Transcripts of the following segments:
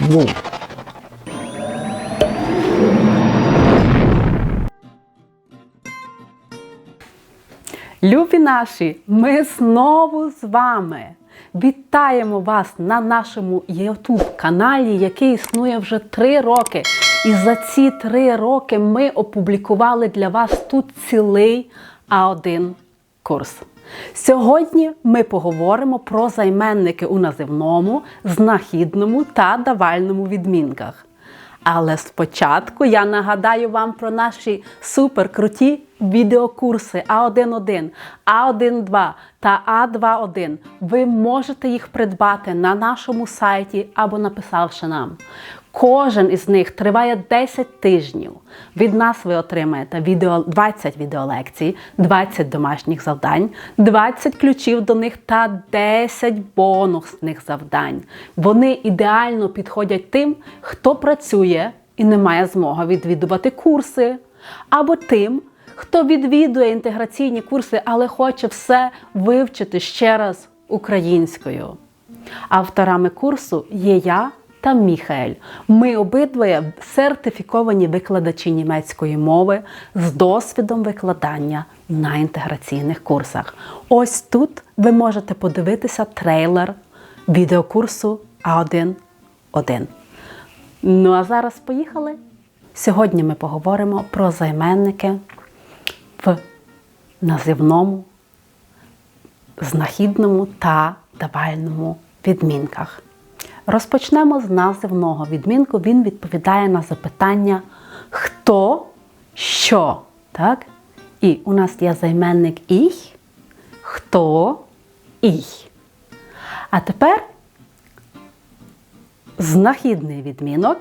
Ну. Любі наші, ми знову з вами. Вітаємо вас на нашому YouTube каналі, який існує вже три роки. І за ці три роки ми опублікували для вас тут цілий А1 курс. Сьогодні ми поговоримо про займенники у називному, знахідному та давальному відмінках. Але спочатку я нагадаю вам про наші суперкруті відеокурси А1.1, А1.2 та А2.1. Ви можете їх придбати на нашому сайті або написавши нам. Кожен із них триває 10 тижнів. Від нас ви отримаєте відео, 20 відеолекцій, 20 домашніх завдань, 20 ключів до них та 10 бонусних завдань. Вони ідеально підходять тим, хто працює і не має змоги відвідувати курси, або тим, хто відвідує інтеграційні курси, але хоче все вивчити ще раз українською. Авторами курсу є я та Міхаель. Ми обидвоє сертифіковані викладачі німецької мови з досвідом викладання на інтеграційних курсах. Ось тут ви можете подивитися трейлер відеокурсу А1.1. Ну а зараз поїхали. Сьогодні ми поговоримо про займенники в називному, знахідному та давальному відмінках. Розпочнемо з називного відмінку. Він відповідає на запитання хто, що. Так? І у нас є займенник «ich», хто, «ich». А тепер знахідний відмінок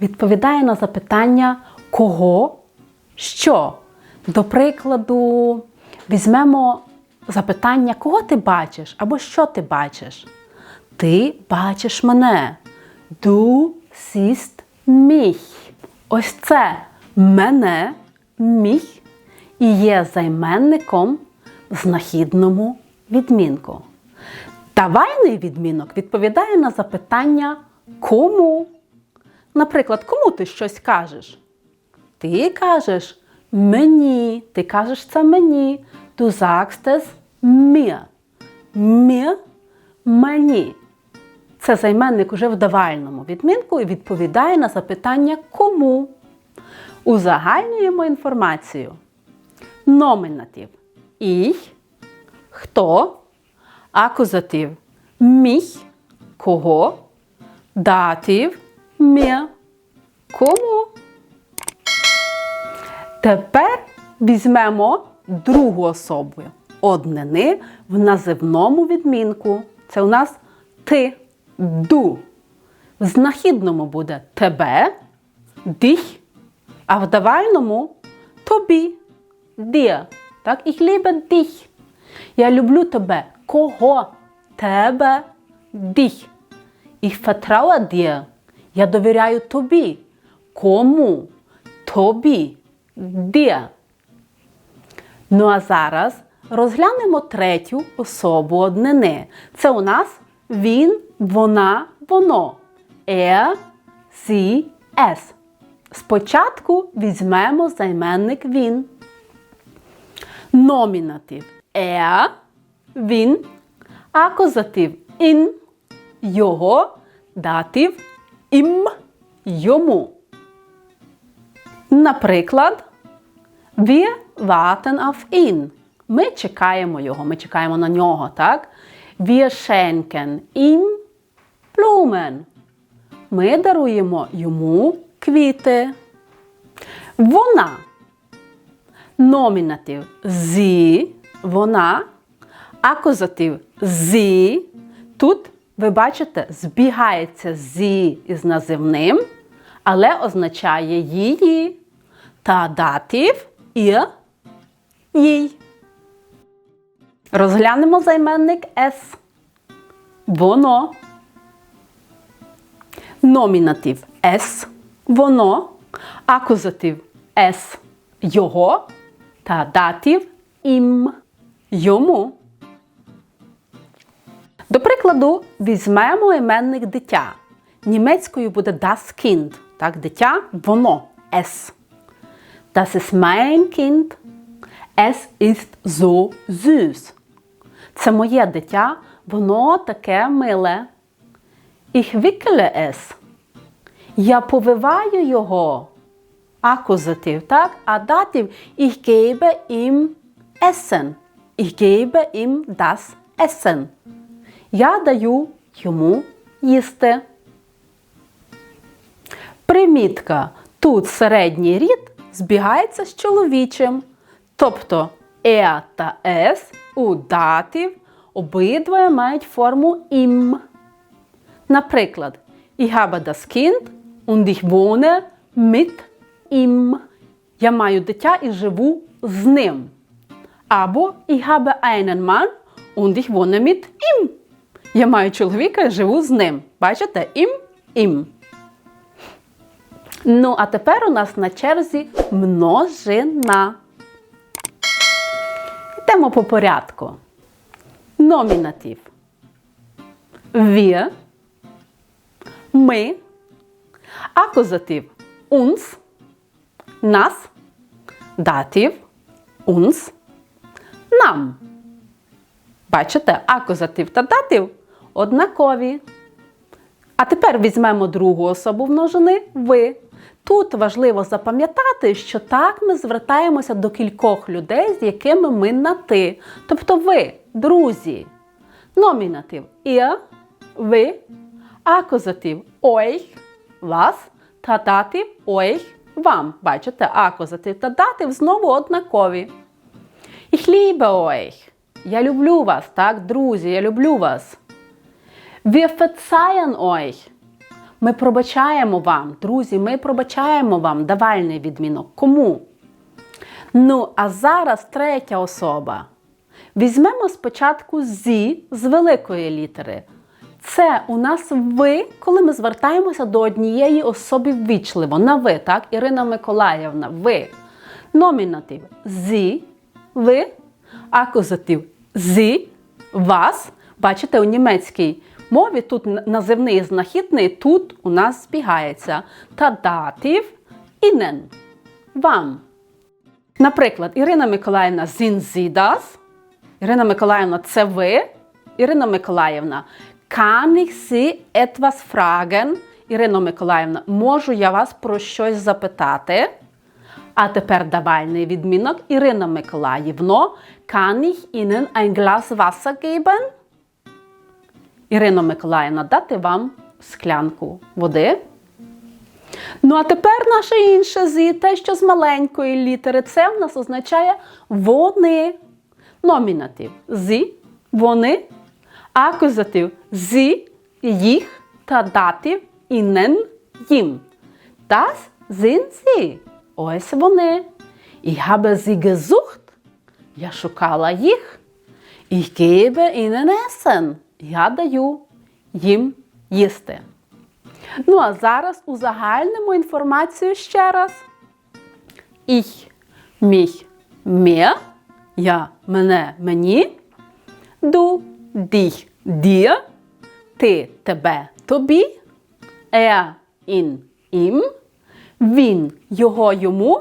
відповідає на запитання кого, що. До прикладу, візьмемо запитання, кого ти бачиш або що ти бачиш. Ти бачиш мене. Du siehst mich. Ось це мене, mich і є займенником в знахідному відмінку. Давальний відмінок відповідає на запитання кому. Наприклад, кому ти щось кажеш? Ти кажеш мені, ти кажеш це мені. Du sagst es mir. Mir – мені. Це займенник уже в давальному відмінку і відповідає на запитання кому. Узагальнюємо інформацію. Номінатив. Ich, хто, акузатив. Mich, кого, датив. Mir, кому. Тепер візьмемо другу особу. Однини в називному відмінку. Це у нас ти, ду. В знахідному буде тебе, дих, а в давальному тобі, dir. Так, ich liebe dich. Я люблю тебе. Кого? Тебе, dich. Ich vertraue dir. Я довіряю тобі. Кому? Тобі. Dir. Ну а зараз розглянемо третю особу однини. Це у нас він, вона, воно. Er, sie, es. Спочатку візьмемо займенник він. Номінатив er, він, акузатив ін, його, датив ім, йому. Наприклад, wir warten auf ihn. Ми чекаємо його, ми чекаємо на нього, так? Wir schenken ihm Blumen. Ми даруємо йому квіти. Вона. Номінатив зі, вона, акузатив зі. Тут, ви бачите, збігається зі із називним, але означає її. Та датив і їй. Розглянемо займенник С. Воно. Номінатив С. Воно. Акузатив С. Його. Та датив ім. Йому. До прикладу, візьмемо іменник дитя. німецькою буде das Kind. Так, дитя, воно es. Das ist mein Kind. Es ist so süß. Це моє дитя, воно таке миле. Ich wickele es. Я повиваю його. Акузатив, так? А датив ich gebe ihm Essen. Ich gebe ihm das Essen. Я даю йому їсти. Примітка. Тут середній рід збігається з чоловічим. Тобто е та с у датив обидва мають форму ім. Наприклад, ich habe das Kind und ich wohne mit ihm. Я маю дитя і живу з ним. Або ich habe einen Mann und ich wohne mit ihm. Я маю чоловіка і живу з ним. Бачите? Ім, ім. Ну, а тепер у нас на черзі множина. Йдемо по порядку. Номінатив. Wir. Ми. Акузатив uns. Нас. Датив uns. Нам. Бачите, акузатив та датив однакові. А тепер візьмемо другу особу множини ви. Тут важливо запам'ятати, що так ми звертаємося до кількох людей, з якими ми на ти. Тобто ви, друзі. Номінатив ihr, ви, акузатив euch, вас та датив euch, вам. Бачите, акузатив та датив знову однакові. Ich liebe euch. Я люблю вас, так, друзі, я люблю вас. Verzeihen euch. Ми пробачаємо вам, друзі, ми пробачаємо вам давальний відмінок. Кому? Ну, а зараз третя особа. Візьмемо спочатку зі з великої літери. Це у нас ви, коли ми звертаємося до однієї особи ввічливо. На ви, так? Ірина Миколаївна, ви. Номінатив зі, ви, акузатив зі, вас. Бачите, у німецькій мові тут називний і знахідний, тут у нас збігається. Та датив інен. Вам. Наприклад, Ірина Миколаївна Sie? Ірина Миколаївна, це ви? Ірина Миколаївна, kann ich Sie etwas fragen? Ірино Миколаївна, можу я вас про щось запитати? А тепер давальний відмінок. Ірина Миколаївно, kann ich Ihnen ein Glas Wasser geben? Ірино Миколаївна, дати вам склянку води. Ну, а тепер наше інше зі, те, що з маленької літери, це в нас означає вони. Номінатив зі, вони, акузатив зі, їх та датив інен їм. Das sind sie. Ось вони. Ich habe sie gesucht. Я шукала їх. Ich gebe ihnen Essen. Я даю їм їсти. Ну, а зараз узагальнимо інформацію ще раз. Ich, mich, mir. Я, мене, мені. Du, dich, dir. Ти, тебе, тобі. Er, ihn, ihm. Він, його, йому.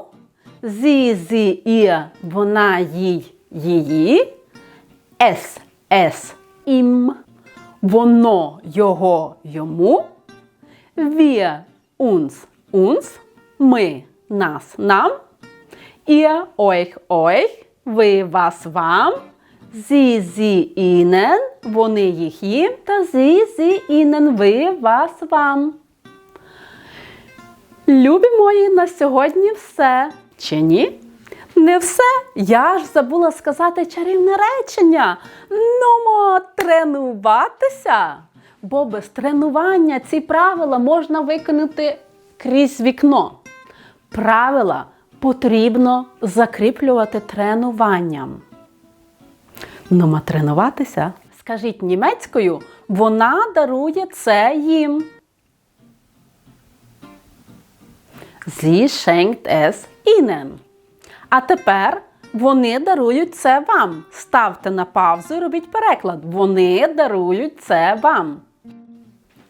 Sie, sie, ihr, вона, їй, її. Es, es, ihm. Воно, його, йому. Wir, uns, uns. Ми, нас, нам. Ihr, euch, euch. Ви, вас, вам. Sie, sie, ihnen. Вони, їх, їм. Та sie, sie, ihnen. Ви, вас, вам. Любі мої, на сьогодні все. Чи ні? Не все. Я ж забула сказати чарівне речення. Нумо тренуватися. Бо без тренування ці правила можна виконати крізь вікно. Правила потрібно закріплювати тренуванням. Нумо тренуватися. Скажіть німецькою, вона дарує це їм. Sie schenkt es ihnen. А тепер вони дарують це вам. Ставте на паузу і робіть переклад. Вони дарують це вам.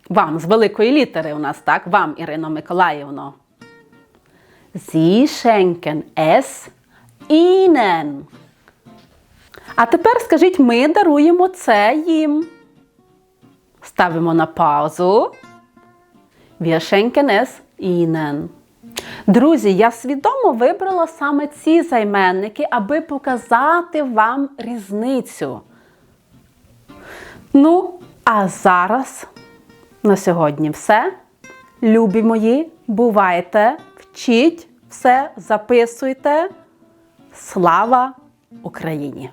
Вам з великої літери у нас, так? Вам, Ірино Миколаївно. Sie schenken es ihnen. А тепер скажіть, ми даруємо це їм. Ставимо на паузу. Wir ihnen. Друзі, я свідомо вибрала саме ці займенники, аби показати вам різницю. Ну, а зараз на сьогодні все. Любі мої, бувайте, вчіть все, записуйте. Слава Україні!